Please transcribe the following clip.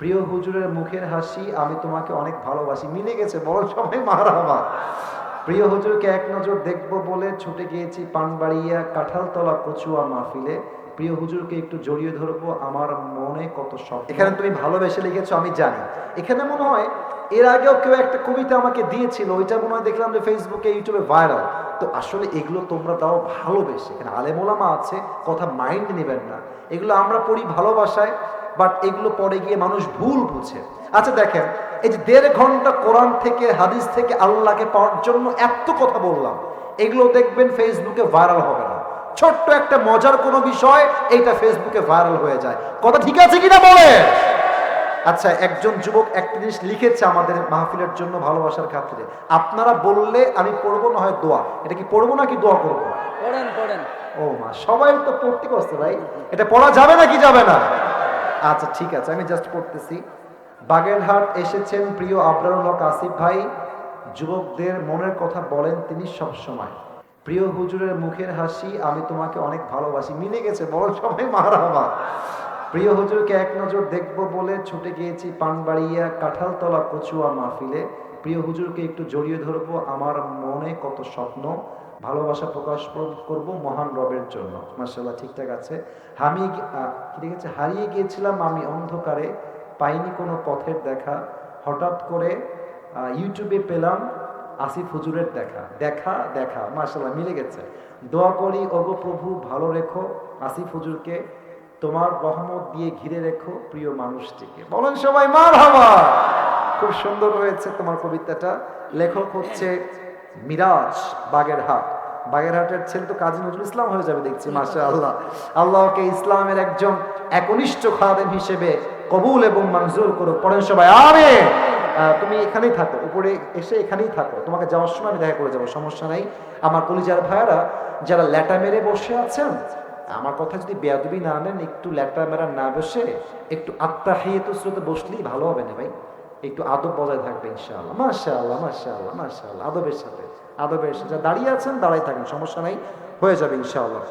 প্রিয় হুজুরের মুখের হাসি, আমি তোমাকে অনেক ভালোবাসি। মিলে গেছে, বড় সবাই মারাবা প্রিয় হুজুরকে এক নজর দেখব বলে ছুটে গিয়েছি পানবাড়িয়া কাঁঠালতলা কচুয়া মাহফিলে। প্রিয় হুজুরকে একটু জড়িয়ে ধরবো, আমার মনে কত শখ এখানে তুমি ভালোবেসে লিখেছো, আমি জানি। এখানে মনে হয় এর আগেও কেউ একটা কবিতা আমাকে দিয়েছিল, ওইটা মনে হয় দেখলাম যে ফেসবুকে ইউটিউবে ভাইরাল তো আসলে এগুলো তোমরা তাও ভালোবেসে। এখানে আলেমোলামা আছে, কথা মাইন্ড নেবেন না। এগুলো আমরা পড়ি ভালোবাসায় বাট এগুলো পরে গিয়ে মানুষ ভুল বুঝে। আচ্ছা দেখেন এই যে দেড় ঘণ্টা কোরআন থেকে হাদিস থেকে আল্লাহকে পাওয়ার জন্য এত কথা বললাম এগুলো দেখবেন ফেসবুকে ভাইরাল হবে না। ছোট্ট একটা মজার কোনো বিষয় এইটা ফেসবুকে ভাইরাল হয়ে যায়। কথা ঠিক আছে কিনা বলে আচ্ছা একজন যুবক একটা জিনিস লিখেছে আমাদের মাহফিলের জন্য ভালোবাসার খাতিরে। আপনারা বললে আমি পড়ব না হয় দোয়া। এটা কি পড়ব নাকি দোয়া করব? পড়েন পড়েন। ও মা সবাই তো পড়তে করছে ভাই। এটা পড়া যাবে নাকি যাবে না? আচ্ছা ঠিক আছে, আমি জাস্ট পড়তেছি। বাগেরহাট এসেছেন প্রিয় আবরারুল হক আসিফ ভাই। যুবকদের মনের কথা বলেন তিনি সব সময় প্রিয় হুজুরের মুখের হাসি, আমি তোমাকে অনেক ভালোবাসি। মিলে গেছে, বড় সবাই মারাবা প্রিয় হুজুরকে এক নজর দেখব বলে ছুটে গিয়েছি পানবাড়িয়া কাঁঠালতলা কচুয়া মাহফিলে। প্রিয় হুজুরকে একটু জড়িয়ে ধরবো আমার মনে কত স্বপ্ন ভালোবাসা প্রকাশ করব মহান রবের জন্য। মার্শাল্লাহ ঠিকঠাক আছে? আমি আহ, কি লিখেছে হারিয়ে গিয়েছিলাম আমি অন্ধকারে পাইনি কোনো পথের দেখা। হঠাৎ করে ইউটিউবে পেলাম আসিফ হুজুরের দেখা। দেখা দেখা মার্শাল্লাহ মিলে গেছে। দোয়া করি ওগো প্রভু ভালো রেখো। আসিফ হুজুরকে তোমার রহমত দিয়ে ঘিরে রেখো প্রিয় মানুষটিকে। বলেন সবাই মার হবা খুব সুন্দর হয়েছে তোমার কবিতাটা। লেখক হচ্ছে মিরাজ বাগেরহাট। বাগেরহাটের ছেলে তো কাজী নজরুল ইসলাম হয়ে যাবে দেখছি মাসা আল্লাহ আল্লাহকে ইসলামের একজন একনিষ্ঠ খাদেম হিসেবে কবুল এবং মঞ্জুর করো। পড়েন সবাই আবে তুমি এখানেই থাকো, উপরে এসে এখানেই থাকো। তোমাকে যাওয়ার সময় আমি দেখা করে যাব, সমস্যা নাই। আমার কলিজার ভাইয়ারা, যারা ল্যাটা মেরে বসে আছেন আমার কথা যদি বেয়াদবি না নেন, একটু ল্যাটা মেরা না বসে একটু আত্মা হাইয়েত স্রোতে বসলেই ভালো হবে না ভাই। একটু আদব বজায় থাকবে ইনশাআল্লাহ। মাশাআল্লাহ মাশাআল্লাহ মাশাআল্লাহ। আদবের সাথে আদবের সাথে। দাঁড়িয়ে আছেন, দাঁড়াই থাকেন, সমস্যা নাই। হয়ে যাবে ইনশাআল্লাহ।